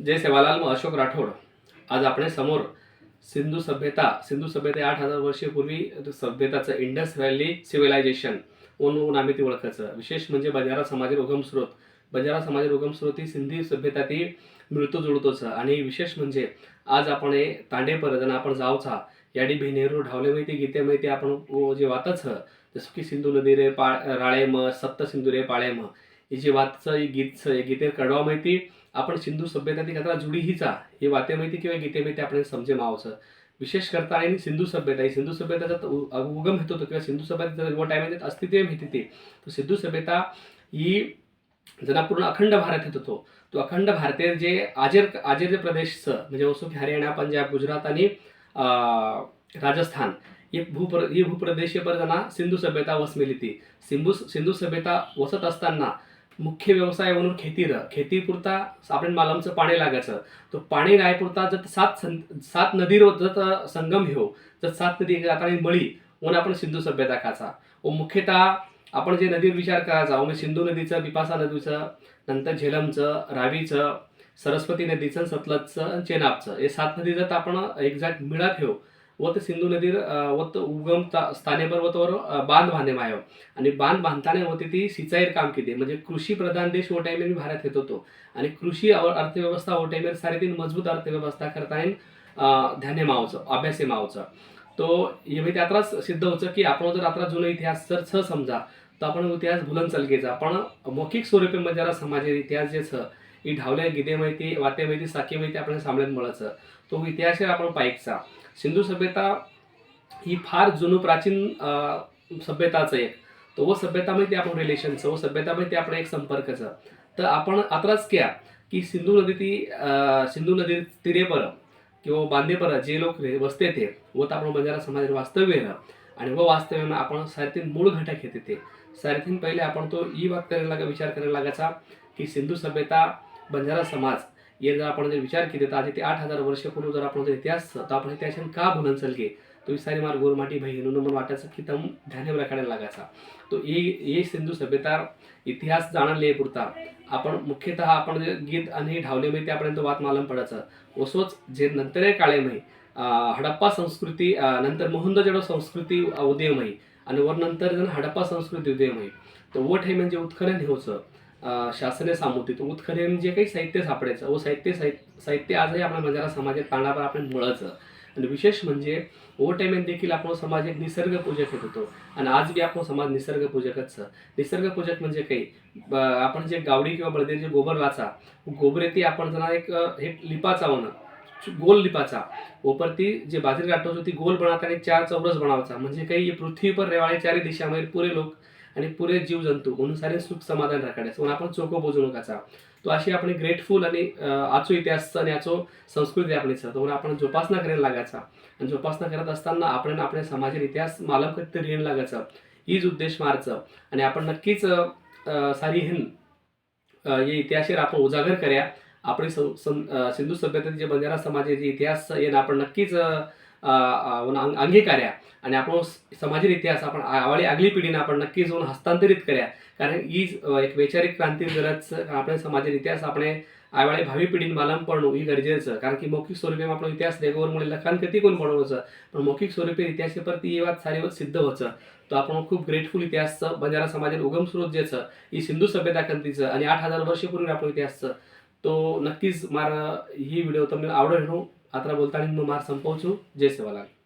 जय सेवालाल मग अशोक राठोड. आज आपण समोर सिंधू सभ्यता सिंधू सभ्यता आठ हजार वर्षेपूर्वी सभ्यताचं इंडस व्हॅली सिव्हिलायझेशन म्हणून आम्ही ती ओळखायचं. विशेष म्हणजे बंजारा समाजाचे उगम स्रोत. बंजारा समाजाचे उगम स्रोत ही सिंधी सभ्यता ती मिळतो जुळतोच. आणि विशेष म्हणजे आज आपण हे तांडे परत आपण जावचा याडी भिनेरू ढावले माहिती गीते माहिती आपण जे वाचच जसं की सिंधू नदी रे पा राळे म सप्त सिंधू रे पाळे म. ही जी वातचं ही गीतचं हे गीते कडवा माहिती आपण सिंधू सभ्यता ती कथा जुडी हिचा हे वाते माहिती किंवा गीते माहिती आपण समजे मावचं. विशेष करता आणि सिंधू सभ्यता ही सिंधू सभ्यताचा उ- उगम होत होतो किंवा सिंधू सभ्यता जेव्हा टायमात अस्तित्व माहिती ते. तर सिंधू सभ्यता ही जना पूर्ण अखंड भारत येत होतो. तो अखंड भारतीय जे आजेर आजेर जे प्रदेशचं म्हणजे वसुख की हरियाणा पंजाब गुजरात आणि राजस्थान ही भूप्र ही भूप्रदेशीय पर जना सिंधू सभ्यता वसमेली ती. सिंधू सिंधू सभ्यता वसत असताना मुख्य व्यवसाय म्हणून खेतीर खेतीपुरता आपण मालमचं पाणी लागायचं. तो पाणी रायपुरता जर सात सं सात नदीर जर संगम हो जर सात नदी आता मळी म्हणून आपण सिंधू सभ्यता खाचा. व मुख्यतः आपण जे नदीवर विचार करायचा म्हणजे सिंधू नदीचं बिपासा नदीचं नंतर झेलमचं रावीचं सरस्वती नदीचं सतलजचं आणि चेनाबचं हे सात नदी जर आपण एक्झॅक्ट मिळत घेऊ ते सिंधू नदीर व उगम स्थानेवर व बांध बांधे मायो हो. आणि बांध बांधताना होती ती सिंचाईर काम केली. म्हणजे कृषी प्रधान देश हो ओ टायमेर भारत येत होतो. आणि कृषी अर्थव्यवस्था हो ओ टायमेर सारे तीन मजबूत अर्थव्यवस्था करता येईल ध्याने मावचं अभ्यासे मावचं तो हे त्यात्राच सिद्ध होतं की आपण जर आता जुनं इतिहास जर छ समजा तर आपण इतिहास भुलन चलगेचा पण मौखिक स्वरूपे म्हणजे जरा समाज इतिहास जे छ ही ढावल्या गिदे माहिती वाते माहिती साखी माहिती आपल्याला सांभाळत मुळाचं तो इतिहास आहे आपण पाईकचा सिंधू सभ्यता ही फार जुनं प्राचीन सभ्यताचं एक. तो व सभ्यतामध्ये आपण रिलेशनचं व सभ्यतामध्ये आपण एक संपर्कचं. तर आपण आताच क्या की सिंधू नदी ती सिंधू नदी तिरेपर किंवा बांदेपर जे लोक वसते ते व तर आपण बंजारा समाजात वास्तव्य आणि व वास्तव्यानं आपण सारथीन मूळ घटक येते ते. सारथीन पहिले आपण तो ई वाक करायला लागा विचार करायला लागायचा की सिंधू सभ्यता बंजारा समाज. हे जर आपण जर विचार केले तर आधी ते आठ हजार वर्षपूर्वी जर आपण जर इतिहास तर आपण इतिहासाने का भुलन चलगे तो विसारी मार गोरमाटी भाई म्हणून मला वाटायचं की तम ध्याने राखायला लागायचा? तो ये ये सिंधू सभ्यता इतिहास जाणले पुरता. आपण मुख्यतः आपण जे गीत आणि ढावलेमध्ये त्यापर्यंत वाद मालम पडायचं. असोच जे नंतर काळेमय हडप्पा संस्कृती नंतर मोहनदजडो संस्कृती अं, उदयमयी. आणि वर नंतर जण हडप्पा संस्कृती उदयमयी. तर वट हे म्हणजे उत्खनन हे होतं. शासने सामुती तर उत्खनन जे काही साहित्य सापडायचं व साहित्य साहित्य साहित्य आजही आपल्या बंजारा समाजात तांडावर आपण मिळायचं. आणि विशेष म्हणजे ओ टायमेन देखील आपण समाज एक निसर्ग येत होतो आणि आज बी आपण समाज निसर्ग निसर्गपूजक निसर्ग म्हणजे काही? आपण जे गावडी किंवा बळदे जे गोबर वाचा गोबरे ती आपण जरा एक हे लिपाचा म्हणा गोल लिपाचा ओपरती जे बाजरी गाठवतो ती गोल बनावता आणि चार चौरस बनावचा. म्हणजे काही पृथ्वी पर रेवाळे चारी दिशामध्ये पुरे लोक आणि पुरे जीवजंतू म्हणून सारे सुख समाधान राखायचं म्हणून आपण चोको बोजू नकाचा तो अशी आपण ग्रेटफुल आणि आचो इतिहास आणि आचो संस्कृती आपली सर. म्हणून आपण जोपासना करायला लागायचा आणि जोपासना करत असताना आपण आपल्या समाजाचा इतिहास मालम कधी रेण लागायचं हीच उद्देश मारचं. आणि आपण नक्कीच अं, सारी हिंद हे इतिहासावर आपण उजागर करूया. आपली सिंधू सभ्यतेचे जे बंजारा समाजाचे इतिहास येणं आपण नक्कीच अंगीकार्या. आणि आपण समाजीक इतिहास आपण आवाळी आगली पिढीनं आपण नक्कीच जाऊन हस्तांतरित कर्या. कारण ही एक वैचारिक क्रांती गरज आपण समाजाचा इतिहास आपण आवाळे भावी पिढीन मालम पडणं ही गरजेचं. कारण की मौखिक स्वरूपे आपण इतिहास देगोवरमुळे लखान कधी कोण बनवचं पण मौखिक स्वरूपे इतिहासावरती ती बात सारी सिद्ध होचं तो आपण खूप ग्रेटफुल इतिहासचं बंजारा समाजात उगम स्रोत ज्याचं ही सिंधू सभ्यता कंतीचं आणि आठ हजार वर्षपूर्वी आपण इतिहासचं. तो नक्कीच मार ही व्हिडिओ तुम्हाला आवडेल आता बोलताना मार संपवचू जय सेवालाल